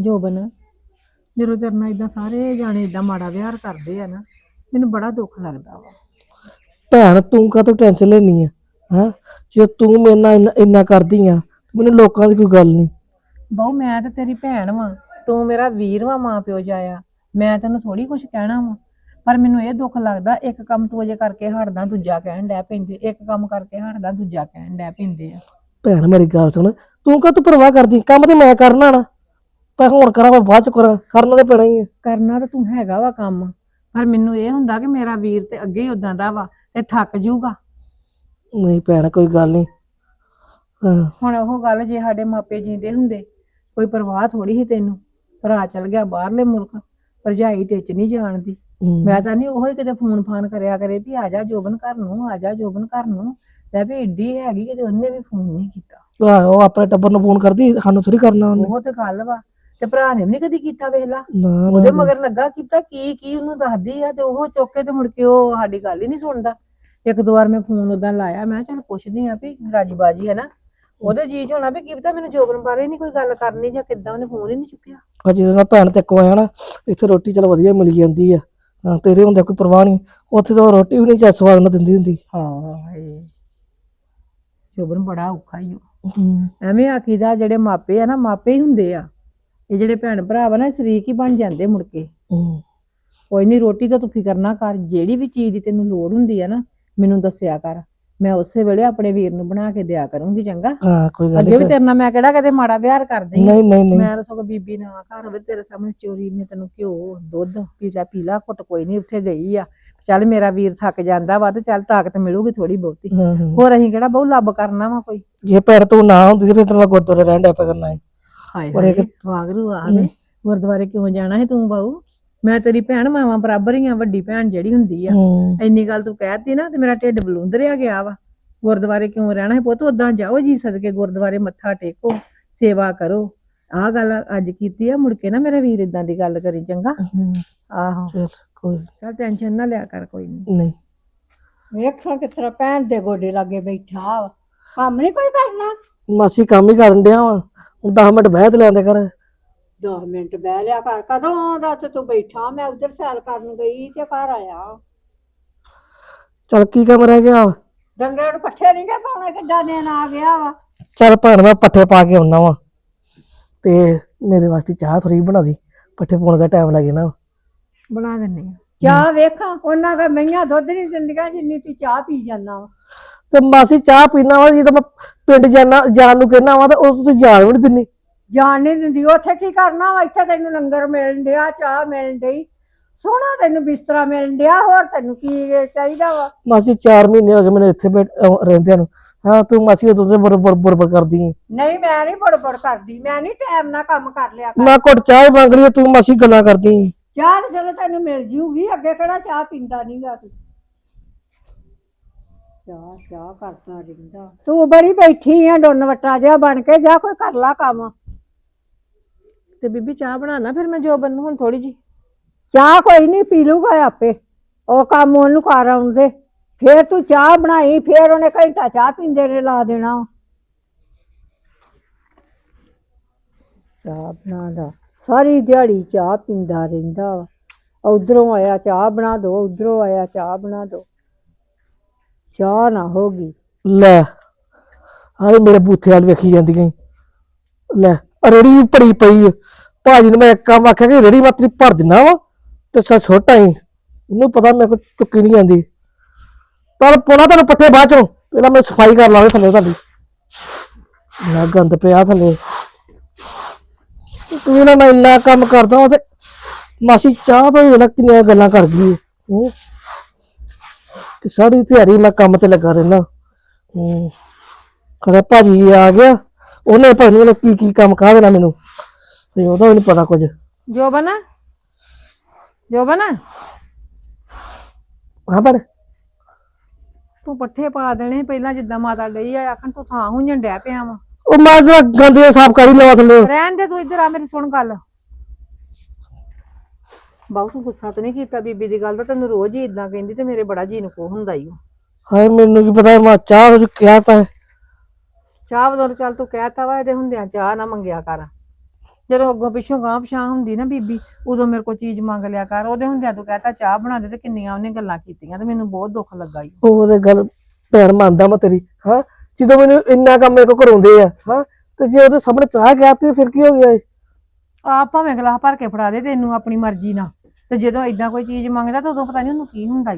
ਜੋਬਨ ਜਦੋਂ ਤੇਰੇ ਨਾਲ ਇਦਾਂ ਸਾਰੇ ਜਾਣੇ ਇਦਾਂ ਮਾੜਾ ਵਿਹਾਰ ਕਰਦੇ ਆ ਨਾ ਮੈਨੂੰ ਬੜਾ ਦੁੱਖ ਲੱਗਦਾ ਵਾ। ਭੈਣ ਤੂੰ ਕਾਹਤੋਂ ਟੈਨਸ਼ਨ ਲੈਣੀ ਆ? ਹਾਂ? ਜੇ ਤੂੰ ਮੇਰੇ ਨਾਲ ਇੰਨਾ- ਕਰਦੀ ਆ ਮੈਨੂੰ ਲੋਕਾਂ ਦੀ ਕੋਈ ਗੱਲ ਨਹੀਂ। ਬਹੁ ਮੈਂ ਤੇ ਤੇਰੀ ਭੈਣ ਵਾਂ। ਤੂੰ ਮੇਰਾ ਵੀਰ ਵਾਂ ਮਾਂ ਪਿਓ ਜਾਇਆ। ਮੈਂ ਤੈਨੂੰ ਥੋੜੀ ਕੁਝ ਕਹਿਣਾ ਵਾ। ਪਰ ਮੈਨੂੰ ਇਹ ਦੁੱਖ ਲੱਗਦਾ ਇੱਕ ਕੰਮ ਤੂੰ ਅਜੇ ਕਰਕੇ ਹਟਦਾ ਦੂਜਾ ਕਹਿਣ ਡੈ ਪੈਂਦੇ। ਇੱਕ ਕੰਮ ਕਰਕੇ ਹਟਦਾ ਦੂਜਾ ਕਹਿਣ ਡੈ ਪੈਂਦੇ ਆ। ਭੈਣ ਮੇਰੀ ਗੱਲ ਸੁਣ। ਤੂੰ ਕਾਹਤੋਂ ਪਰਵਾਹ ਕਰਦੀ? ਕੰਮ ਤੇ ਮੈਂ ਕਰਨਾ ਨਾ। ਪਰ ਹੁਣ ਕਰਾਂ ਮੈਂ ਬਾਅਦ ਚ ਕਰਾਂ ਕਰਨਾ ਤੇ ਪੈਣਾ ਹੀ ਆ। ਕਰਨਾ ਤਾਂ ਤੂੰ ਹੈਗਾ ਵਾ ਕੰਮ ਪਰ ਮੈਨੂੰ ਇਹ ਹੁੰਦਾ ਕਿ ਮੇਰਾ ਵੀਰ ਤੇ ਅੱਗੇ ਹੀ ਉਦਾਂ ਦਾ ਵਾ ਤੇ ਥੱਕ ਜਾਊਗਾ। ਨਹੀਂ ਭੈਣ ਕੋਈ ਗੱਲ ਨਹੀਂ। ਹਾਂ। ਹੁਣ ਉਹ ਗੱਲ ਜੇ ਸਾਡੇ ਮਾਪੇ ਜੀਂਦੇ ਹੁੰਦੇ ਕੋਈ ਪਰਵਾਹ ਥੋੜੀ ਸੀ ਤੈਨੂੰ? ਭਰਾ ਚਲ ਗਿਆ ਬਾਹਰਲੇ ਮੁਲਕ ਭਰਜਾਈ ਟਿੱਚ ਨਹੀਂ ਜਾਣਦੀ। ਹਮ, ਮੈਂ ਤਾਂ ਨਹੀਂ ਉਹੀ ਕਿਤੇ ਫੋਨ ਫਾਨ ਕਰਿਆ ਕਰੇ ਵੀ ਆ ਜਾ ਜੋਬਨ ਘਰ ਨੂੰ ਆ ਜਾ ਜੋਬਨ ਘਰ ਨੂੰ। ਲੈ ਵੀ ਏਡੀ ਹੈਗੀ ਕਿ ਉਹਨੇ ਵੀ ਫੋਨ ਨਹੀਂ ਕੀਤਾ। ਆਹੋ ਆਪਣੇ ਟੱਬਰ ਨੂੰ ਫੋਨ ਕਰਦੀ ਸਾਨੂੰ ਥੋੜੀ ਕਰਨਾ ਉਹਨੇ। ਉਹ ਤੇ ਗੱਲ ਵਾ। ਤੇ ਭਰਾ ਨੇ ਵੀ ਨੀ ਕਦੀ ਕੀਤਾ ਵੇਖ ਲਾ। ਨਾ ਨਾ, ਉਹਦੇ ਮਗਰ ਲੱਗਾ ਕੀਤਾ ਕੀ ਕੀ ਉਹਨੂੰ ਦੱਸਦੀ ਆ ਤੇ ਉਹ ਚੁੱਕ ਕੇ ਤੇ ਮੁੜ ਕੇ ਉਹ ਸਾਡੀ ਗੱਲ ਹੀ ਨਹੀਂ ਸੁਣਦਾ। ਇੱਕ ਦੋ ਵਾਰ ਮੈਂ ਫੋਨ ਉਦਾਂ ਲਾਇਆ ਮੈਂ ਕਿਹਾ ਚੱਲ ਪੁੱਛਦੀ ਆ ਵੀ ਰਾਜੀ ਬਾਜੀ ਹੈ ਨਾ। ਉਹਦੇ ਜੀ ਚ ਹੋਣਾ ਵੀ ਕੀ ਪਤਾ ਮੈਨੂੰ ਜੋਬਨ ਬਾਰੇ ਨਹੀਂ ਕੋਈ ਗੱਲ ਕਰਨੀ ਜਾਂ ਕਿੱਦਾਂ ਉਹਨੇ ਫੋਨ ਹੀ ਨਹੀਂ ਚੁੱਕਿਆ। ਅੱਜ ਜਦੋਂ ਭੈਣ ਤੇ ਕੋ ਆਇਆ ਨਾ ਇੱਥੇ ਰੋਟੀ ਚਲ ਵਧੀਆ ਮਿਲ ਜਾਂਦੀ ਆ। ਹਾਂ ਤੇਰੇ ਹੁੰਦੇ ਕੋਈ ਪਰਵਾਹ ਨਹੀਂ ਉੱਥੇ ਤਾਂ ਉਹ ਰੋਟੀ ਵੀ ਨਹੀਂ ਚੱਜ ਸਵਾਦ ਨਾਲ ਦਿੰਦੀ ਹੁੰਦੀ। ਹਾਂ ਜੋਬਨ ਬੜਾ ਔਖਾ ਹੀ। ਹਮ, ਐਵੇਂ ਆਖੀਦਾ ਜਿਹੜੇ ਮਾਪੇ ਆ ਨਾ ਮਾਪੇ ਹੀ ਹੁੰਦੇ ਆ। ਇਹ ਜਿਹੜੇ ਭੈਣ ਭਰਾ ਵਾ ਨਾ ਇਹ ਸ਼ਰੀਕ ਹੀ ਬਣ ਜਾਂਦੇ ਮੁੜ ਕੇ। ਕੋਈ ਨਹੀਂ ਰੋਟੀ ਤਾਂ ਤੂੰ ਫਿਕਰ ਨਾ ਕਰ ਜਿਹੜੀ ਵੀ ਚੀਜ਼ ਦੀ ਤੈਨੂੰ ਲੋੜ ਹੁੰਦੀ ਆ ਨਾ ਮੈਨੂੰ ਦੱਸਿਆ ਕਰ। ਮੈਂ ਉਸੇ ਵੇਲੇ ਆਪਣੇ ਵੀਰ ਨੂੰ ਬਣਾ ਕੇ ਦਿਆ ਕਰੂੰਗੀ ਚੰਗਾ? ਹਾਂ ਕੋਈ ਗੱਲ ਅੱਗੇ ਵੀ ਤੇਰੇ ਨਾਲ ਮੈਂ ਕਿਹੜਾ ਕਦੇ ਮਾੜਾ ਵਿਹਾਰ ਕਰਦੀ। ਨਹੀਂ ਨਹੀਂ ਨਹੀਂ। ਮੈਂ ਤਾਂ ਸਗੋਂ ਬੀਬੀ ਨਾ ਘਰ ਹੋਵੇ ਤੇਰੇ ਸਾਹਮਣੇ ਚੋਰੀ ਨੇ ਤੈਨੂੰ ਘਿਓ ਦੁੱਧ ਪੀਲਾ ਪੀਲਾ ਘੁੱਟ ਕੋਈ ਨਹੀਂ ਉੱਥੇ ਗਈ ਆ। ਚੱਲ ਮੇਰਾ ਵੀਰ ਥੱਕ ਜਾਂਦਾ ਵਾ ਤੇ ਚੱਲ ਤਾਕਤ ਮਿਲੂਗੀ ਥੋੜੀ ਬਹੁਤੀ। ਹੋਰ ਅਸੀਂ ਕਿਹੜਾ ਬਹੁ ਲੱਭ ਕਰਨਾ ਵਾ ਕੋਈ। ਜੇ ਭੈਣ ਤੂੰ ਨਾ ਹੁੰਦੀ ਫਿਰ ਤੈਨੂੰ ਮੈਂ ਗੁਰਦੁਆਰੇ ਰਹਿਣ ਪਿਆ ਕਰਨਾ ਹੈ ਹਾਏ ਬੜੇ ਹਾਏ ਵਾਗਰੂ ਆ ਗਏ ਗੁਰਦੁਆਰੇ ਕਿਉਂ ਜਾਣਾ ਹੈ ਤੂੰ ਬਾਊ? ਮੈਂ ਤੇਰੀ ਭੈਣ ਮਾਵਾਂ ਬਰਾਬਰ ਹੀ ਆ ਵੱਡੀ ਭੈਣ ਜਿਹੜੀ ਹੁੰਦੀ ਆ। ਇੰਨੀ ਗੱਲ ਤੂੰ ਕਹਿਤੀ ਨਾ ਤੇ ਮੇਰਾ ਢਿੱਡ ਬਲੂੰਦਰਿਆ ਗਿਆ ਵਾ। ਗੁਰਦੁਆਰੇ ਕਿਉਂ ਰਹਿਣਾ ਹੈ ਪੁੱਤ? ਉਦਾਂ ਜਾਓ ਜੀ ਸਦਕੇ ਗੁਰਦੁਆਰੇ ਮੱਥਾ ਟੇਕੋ ਸੇਵਾ ਕਰੋ। ਆਹ ਗੱਲ ਅੱਜ ਕੀਤੀ ਆ ਮੁੜ ਕੇ ਨਾ ਮੇਰਾ ਵੀਰ ਇਦਾਂ ਦੀ ਗੱਲ ਕਰੀ ਚੰਗਾ। ਆਹੋ। ਚੱਲ ਕੋਈ ਚੱਲ ਟੈਨਸ਼ਨ ਨਾ ਲਿਆ ਕਰ ਕੋਈ ਨਹੀਂ ਨਹੀਂ। ਵੇਖਾਂ ਕਿਸ ਤਰ੍ਹਾਂ ਭੈਣ ਦੇ ਗੋਡੇ ਲਾਗੇ ਬੈਠਾ ਕੰਮ ਨਹੀਂ ਕੋਈ ਕਰਨਾ? ਮਾਸੀ ਕੰਮ ਹੀ ਕਰਨ ਡਿਆ ਵਾ। 10 ਮਿੰਟ ਬਹਿ ਤੇ ਲੈਂਦੇ ਕਰ 10 ਮਿੰਟ ਬਹਿ ਲਿਆ ਕਰ ਕਦੋਂ ਆਉਂਦਾ ਤੇ ਤੂੰ ਬੈਠਾ? ਮੈਂ ਉਧਰ ਸੈਲ ਕਰਨ ਗਈ ਤੇ ਘਰ ਆਇਆ। ਚੱਲ ਕੀ ਕੰਮ ਰਹਿ ਗਿਆ? ਡੰਗਰਾਂ ਨੂੰ ਪੱਠੇ ਨਹੀਂ ਗੇ ਪਾਉਣੇ? ਕਿੱਡਾ ਦਿਨ ਆ ਗਿਆ ਵਾ। ਚੱਲ ਭੈਣ ਮੈਂ ਪੱਠੇ ਪਾ ਕੇ ਆਉਣਾ ਵਾ। ਤੇ ਮੇਰੇ ਵਾਸਤੇ ਚਾਹ ਥੋੜੀ ਬਣਾ ਦੀ। ਪੱਠੇ ਪਾਉਣ ਦਾ ਟਾਈਮ ਲੱਗੇ ਨਾ ਬਣਾ ਦਿੰਨੇ ਆ। ਚਾਹ ਵੇਖਾਂ। ਉਹਨਾਂ ਦਾ ਮਈਆਂ ਦੁੱਧ ਨਹੀਂ ਦਿੰਦੀਆਂ ਜਿੰਨੀ ਤੂੰ ਚਾਹ ਪੀ ਜਾਂਦਾ ਵਾ। ਤੇ ਮਾਸੀ ਚਾਹ ਪੀਣਾ ਵਾ ਜਦੋਂ ਮੈਂ ਪਿੰਡ ਜਾਣਾ ਜਾਣ ਨੂੰ ਕਹਿਣਾ ਵਾ ਤਾਂ ਉਹ ਤੂੰ ਜਾਣ ਵੀ ਨਹੀਂ ਦਿੰਦੀ। ਜਾਣ ਨਹੀਂ ਦਿੰਦੀ ਉੱਥੇ ਕੀ ਕਰਨਾ ਵਾ? ਇੱਥੇ ਤੈਨੂੰ ਲੰਗਰ ਮਿਲਣ ਡਿਆ ਚਾਹ ਮਿਲਣ ਡਈ। ਸੋਹਣਾ ਤੈਨੂੰ ਬਿਸਤਰਾ ਮਿਲਣ ਡਿਆ ਹੋਰ ਤੈਨੂੰ ਕੀ ਚਾਹੀਦਾ ਵਾ? ਮਾਸੀ 4 ਮਹੀਨੇ ਹੋ ਗਏ ਮੈਨੂੰ ਇੱਥੇ ਰਹਿੰਦਿਆਂ ਨੂੰ। ਹਾਂ ਤੂੰ ਮਾਸੀ ਉਦੋਂ ਤੇ ਬਰ ਬਰ ਬਰ ਕਰਦੀ ਹੈ ਨਹੀਂ ਮੈਂ ਨਹੀਂ ਬੜਬੜ ਕਰਦੀ ਮੈਂ ਨਹੀਂ ਟਾਈਮ ਨਾਲ ਕੰਮ ਕਰ ਲਿਆ ਕਰ। ਮੈਂ ਘੁੱਟ ਚਾਹ ਹੀ ਮੰਗ ਲਈ ਤੂੰ ਮਾਸੀ ਗੱਲਾਂ ਕਰਦੀ। ਚਾਹ ਤਾਂ ਚਲੋ ਤੈਨੂੰ ਮਿਲ ਜੂਗੀ ਅੱਗੇ ਕਿਹੜਾ ਚਾਹ ਪੀਂਦਾ ਨਹੀਂਗਾ ਤੂੰ। ਚਾਹ ਚਾਹ ਕਰਦਾ ਰਹਿੰਦਾ। ਤੂੰ ਬੜੀ ਬੈਠੀ ਆ ਡੁੰਨ ਵਟਾ ਜਿਹਾ ਬਣ ਕੇ ਜਾ ਕੋਈ ਕਰ ਲਾ ਕੰਮ। ਤੇ ਬੀਬੀ ਚਾਹ ਬਣਾਣਾ ਫਿਰ ਮੈਂ ਜੋਬਨ ਨੂੰ ਹੁਣ ਥੋੜੀ ਜੀ ਚਾਹ ਕੋਈ ਨਹੀਂ ਪੀ ਲੂਗਾ ਆਪੇ। ਉਹ ਕੰਮ ਉਹਨੂੰ ਕਰ ਆਉਂਦੇ ਫੇਰ ਤੂੰ ਚਾਹ ਬਣਾਈ ਫੇਰ ਉਹਨੇ ਘੰਟਾ ਚਾਹ ਪੀਂਦੇ ਨੇ ਲਾ ਦੇਣਾ। ਵਾ। ਚਾਹ ਬਣਾਦਾ ਸਾਰੀ ਦਿਹਾੜੀ ਚਾਹ ਪੀਂਦਾ ਰਹਿੰਦਾ ਵਾ। ਉਧਰੋਂ ਆਇਆ ਚਾਹ ਬਣਾ ਦੋ ਉਧਰੋਂ ਆਇਆ ਚਾਹ ਬਣਾ ਦੋ। ਚਾਹ ਨਾ ਹੋਗੀ। ਲੈ ਹਾਏ ਮੇਰੇ ਬੂਥੇ ਵਾਲ ਵੇਖੀ ਜਾਂਦੀ ਗਈ ਲੈ ਰੇੜੀ ਵੀ ਭਰੀ ਪਈ ਆ। ਭਾਜੀ ਨੂੰ ਮੈਂ ਇੱਕ ਕੰਮ ਆਖਿਆ ਕਿ ਰੇੜੀ ਮਾਤਰੀ ਭਰ ਦਿਨਾ ਵਾ ਤੇ ਸਾ ਛੋਟਾ ਹੀ ਉਹਨੂੰ ਪਤਾ ਮੇਰੇ ਕੋਲ ਚੁੱਕੀ ਨਹੀਂ ਜਾਂਦੀ। ਤਾਂ ਪੋਣਾ ਤੁਹਾਨੂੰ ਪੱਠੇ ਬਾਅਦ ਚੋਂ। ਪਹਿਲਾਂ ਮੈਂ ਸਫ਼ਾਈ ਕਰ ਲਾਵੇ ਥੱਲੇ ਤੁਹਾਡੀ। ਨਾ ਗੰਦ ਪਿਆ ਥੱਲੇ। ਤੂੰ ਨਾ ਮੈਂ ਇੰਨਾ ਕੰਮ ਕਰਦਾ ਉਹ ਤੇ ਮਾਸੀ ਚਾਹ ਤੋਂ ਵੇਲਾ ਕਿੰਨੀਆਂ ਗੱਲਾਂ ਕਰ ਗਈ ਹੈ। ਹੂੰ। ਕਿ ਸਾਰੀ ਤਿਆਰੀ ਮੈਂ ਕੰਮ ਤੇ ਲੱਗਾ ਰਹਿਣਾ ਹੂੰ। ਕਦੇ ਭਾਜੀ ਆ ਗਿਆ ਉਹਨੇ ਭਾਈ ਨੂੰ ਕੀ ਕੀ ਕੰਮ ਕਹਾ ਦੇਣਾ ਮੈਨੂੰ? ਤੇ ਉਹਦਾ ਵੀ ਨਹੀਂ ਪਤਾ ਕੁਝ। ਜੋਬਨ? ਜੋਬਨ? ਹਾਂ ਪਰ ਤੂੰ ਪੱਠੇ ਪਾ ਦੇਣੇ ਪਹਿਲਾਂ ਜਿੱਦਾਂ ਮਾਤਾ ਗਈ ਆ ਆਖਣ ਤੂੰ ਥਾਂ ਹੁੰਜਣ ਡੈ ਪਿਆ ਵਾ। ਉਹ ਮੈਂ ਜਰਾ ਗੰਦੇ ਸਾਫ਼ ਕਰ ਲਵਾ ਥੱਲੇ। ਰਹਿਣ ਦੇ ਤੂੰ ਇੱਧਰ ਆ ਮੇਰੀ ਸੁਣ ਗੱਲ। ਬਾਹੂ ਤੂੰ ਗੁੱਸਾ ਤਾਂ ਨਹੀਂ ਕੀਤਾ ਬੀਬੀ ਦੀ ਗੱਲ ਦਾ? ਤੈਨੂੰ ਰੋਜ਼ ਹੀ ਇਦਾਂ ਕਹਿੰਦੀ ਤੇ ਮੇਰੇ ਬੜਾ ਜੀ ਨੂੰ ਕੋ ਹੁੰਦਾ ਓ। ਹਾਏ ਮੈਨੂੰ ਕੀ ਪਤਾ ਮੈਂ ਚਾਹ ਉਹ ਕਿਹਾ ਤਾਂ ਹੈ। ਚਾਹ ਬਦਲ ਚੱਲ ਤੂੰ ਕਹਿਤਾ ਵਾ ਇਹਦੇ ਹੁੰਦਿਆਂ ਚਾਹ ਨਾ ਮੰਗਿਆ ਕਰ। ਜਦੋਂ ਅੱਗੋਂ ਪਿੱਛੋਂ ਗਾਂਹ ਪਛਾਂ ਹੁੰਦੀ ਨਾ ਬੀਬੀ ਉਦੋਂ ਮੇਰੇ ਕੋਲ ਚੀਜ਼ ਮੰਗ ਲਿਆ ਕਰ। ਉਹਦੇ ਹੁੰਦਿਆਂ ਤੂੰ ਕਹਤਾ ਚਾਹ ਬਣਾ ਦੇ ਤੇ ਕਿੰਨੀਆਂ ਉਹਨੇ ਗੱਲਾਂ ਕੀਤੀਆਂ ਤੇ ਮੈਨੂੰ ਬਹੁਤ ਦੁੱਖ ਲੱਗਾ ਈ ਉਹ ਤੇ ਗੱਲ ਭੈਣ ਮੰਨਦਾ ਮੈਂ ਤੇਰੀ ਹਾਂ? ਜਦੋਂ ਮੈਨੂੰ ਇੰਨਾ ਕੰਮ ਮੇਰੇ ਕੋ ਕਰਾਉਂਦੇ ਆ ਹਾਂ? ਤੇ ਜੇ ਉਹਦੇ ਸਾਹਮਣੇ ਚਾਹ ਗਿਆ ਤੇ ਫਿਰ ਕੀ ਹੋ ਗਿਆ ਏ? ਆਪ ਭਾਵੇਂ ਗਲਾਸ ਭਰ ਕੇ ਫੜਾ ਦੇ ਤੈਨੂੰ ਆਪਣੀ ਮਰਜ਼ੀ ਨਾਲ। ਤੇ ਜਦੋਂ ਇਦਾਂ ਕੋਈ ਚੀਜ਼ ਮੰਗਦਾ ਤਾਂ ਉਦੋਂ ਪਤਾ ਨਹੀਂ ਉਹਨੂੰ ਕੀ ਹੁੰਦਾ।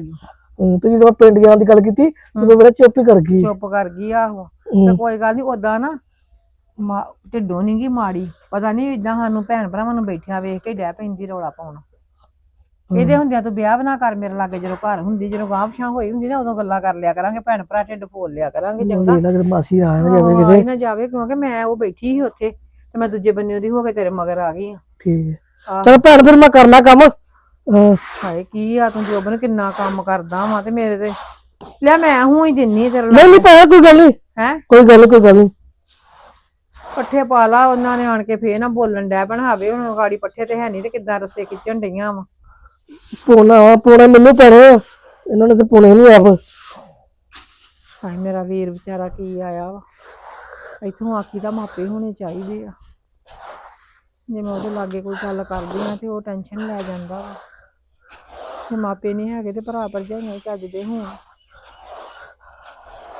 ਹੂੰ, ਤੇ ਜਦੋਂ ਮੈਂ ਪਿੰਡ ਜਾਣ ਦੀ ਗੱਲ ਕੀਤੀ ਉਦੋਂ ਮੇਰਾ ਚੁੱਪ ਹੀ ਕਰ ਗਈ। ਚੁੱਪ ਕਰ ਗਈ ਆਹੋ। ਹੂੰ। ਤੇ ਕੋਈ ਗੱਲ ਨਹੀਂ ਉਦਾਂ ਨਾ ਮਾ ਢਿੱਡੋਂ ਨੀ ਗੀ ਮਾੜੀ। ਪਤਾ ਨਹੀਂ ਇਦਾਂ ਸਾਨੂੰ ਭੈਣ ਭਰਾਵਾਂ ਨੂੰ ਬੈਠਿਆਂ ਵੇਖ ਕੇ ਡੈ ਪੈਂਦੀ ਰੌਲਾ ਪਾਉਣ। ਇਹਦੇ ਹੁੰਦਿਆਂ ਤੂੰ ਵਿਆਹ ਬਣਾ ਕਰ ਮੇਰੇ ਲਾਗੇ ਜਦੋਂ ਘਰ ਹੁੰਦੀ ਜਦੋਂ ਗਾਂਹ ਪਛਾਂ ਹੋਈ ਹੁੰਦੀ ਨਾ ਉਦੋਂ ਗੱਲਾਂ ਕਰ ਲਿਆ ਕਰਾਂਗੇ ਭੈਣ ਭਰਾ ਢਿੱਡ ਫੋਲ ਲਿਆ ਕਰਾਂਗੇ ਚੰਗਾ। ਉਹ ਲੱਗ ਮਾਸੀ ਆ ਨਾ ਜਾਵੇ ਹਾਂ, ਕਿਤੇ। ਆਈ ਨਾ ਜਾਵੇ ਕਿਉਂਕਿ ਮੈਂ ਉਹ ਬੈਠੀ ਸੀ ਉੱਥੇ ਤੇ ਮੈਂ ਦੂਜੇ ਬੰਨੇ ਦੀ ਹੋ ਕੇ ਤੇਰੇ ਮਗਰ ਆ ਗਈ ਆ। ਠੀਕ ਹੈ। ਆਹ। ਚਲ ਭੈਣ ਫਿਰ ਮੈਂ ਕਰਨਾ ਕੰਮ। ਹਾਂ, ਹਾਏ ਕੀ ਆ ਤੂੰ ਜੋਬਨ ਕਿੰਨਾ ਕੰਮ ਕਰਦਾ ਵਾ ਤੇ ਮੇਰੇ ਤੇ। ਲੈ ਮੈਂ ਹੂੰ ਹੀ ਦਿੰਨੀ ਤੇਰੇ ਨਹੀਂ ਨਹੀਂ ਭੈਣ ਕੋਈ ਗੱਲ ਨਹੀਂ। ਹੈ? ਕੋਈ ਗੱਲ ਕੋਈ ਗੱਲ ਨਹੀਂ। ਪੱਠੇ ਪਾ ਲਾ ਉਹਨਾਂ ਨੇ ਆਣ ਕੇ ਫੇਰ ਨਾ ਬੋਲਣ ਡੈ ਬਣਾਵੇ ਹੁਣ ਗਾੜੀ ਪੱਠੇ ਤੇ ਹੈ ਨਹੀਂ ਤੇ ਕਿੱਦਾਂ ਰਸੇ ਖਿੱਚਣ ਡਈਆਂ ਵਾ। ਪੋਣਾ ਵਾ ਪੋਣਾ ਮੈਨੂੰ ਪੈਣੇ ਇਹਨਾਂ ਨੇ ਤੇ ਪੋਣੇ ਨਹੀਂ ਆਪ। ਹਾਏ ਮੇਰਾ ਵੀਰ ਵਿਚਾਰਾ ਕੀ ਆਇਆ ਵਾ। ਇੱਥੋਂ ਆਖੀ ਦਾ ਮਾਪੇ ਹੋਣੇ ਚਾਹੀਦੇ ਆ। ਜੇ ਮੈਂ ਉਹਦੇ ਲਾਗੇ ਕੋਈ ਗੱਲ ਕਰਦੀ ਆ ਤੇ ਉਹ ਟੈਨਸ਼ਨ ਲੈ ਜਾਂਦਾ ਵਾ। ਜੇ ਮਾਪੇ ਨਹੀਂ ਹੈਗੇ ਤੇ ਭਰਾ ਭਰਜਾਈਆਂ ਹੀ ਚੱਜਦੇ ਹੋਣ।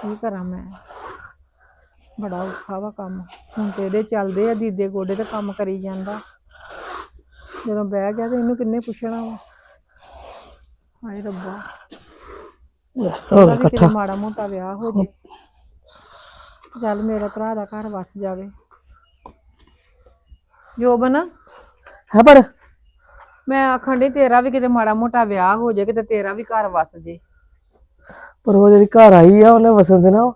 ਕੀ ਕਰਾਂ ਮੈਂ? ਬੜਾ ਔਖਾ ਵਾ ਕੰਮ। ਹੁਣ ਤੇ ਇਹਦੇ ਚੱਲਦੇ ਆ ਦੀਦੇ ਗੋਡੇ ਤੇ ਕੰਮ ਕਰੀ ਜਾਂਦਾ। ਜਦੋਂ ਬਹਿ ਗਿਆ ਤੇ ਇਹਨੂੰ ਕਿੰਨੇ ਪੁੱਛਣਾ ਵਾ? ਹਾਏ ਰੱਬਾ। ਹੋਰ ਉਹਦਾ ਵੀ ਕਿਤੇ ਇਕੱਠਾ। ਮਾੜਾ ਮੋਟਾ ਵਿਆਹ ਹੋ ਜੇ। ਚੱਲ ਮੇਰੇ ਭਰਾ ਦਾ ਘਰ ਵਸ ਜਾਵੇ। ਜੋਬਨ? ਹੈ ਪਰ ਮੈਂ ਆਖਣ ਡਈ ਤੇਰਾ ਵੀ ਕਿਤੇ ਮਾੜਾ ਮੋਟਾ ਵਿਆਹ ਹੋ ਜੇ ਕਿਤੇ ਤੇਰਾ ਵੀ ਘਰ ਵਸ ਜੇ। ਪਰ ਉਹ ਜਿਹੜੀ ਘਰ ਆਈ ਆ ਉਹਨੇ ਵਸਣ ਦੇਣਾ